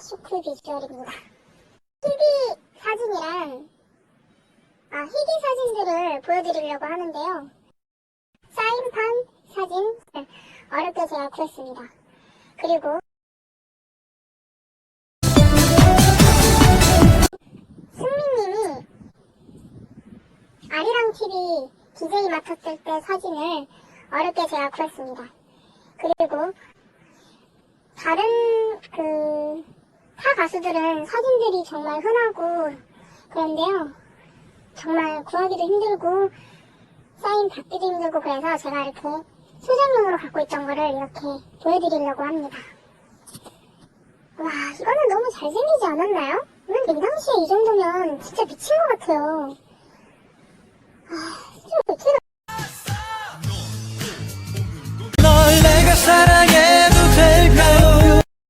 슈쿨 비주얼입니다. 희귀 사진이랑 아, 희귀 사진들을 보여드리려고 하는데요. 사인판 사진 어렵게 제가 구했습니다. 그리고 승민님이 아리랑 TV DJ 맡았을 때 사진을 어렵게 제가 구했습니다. 그리고 다른 그 타 가수들은 사진들이 정말 흔하고 그런데요. 정말 구하기도 힘들고 사인 받기도 힘들고 그래서 제가 이렇게 소장용으로 갖고 있던 거를 이렇게 보여드리려고 합니다. 와 이거는 너무 잘생기지 않았나요? 근데 이 당시에 이 정도면 진짜 미친 것 같아요. 아,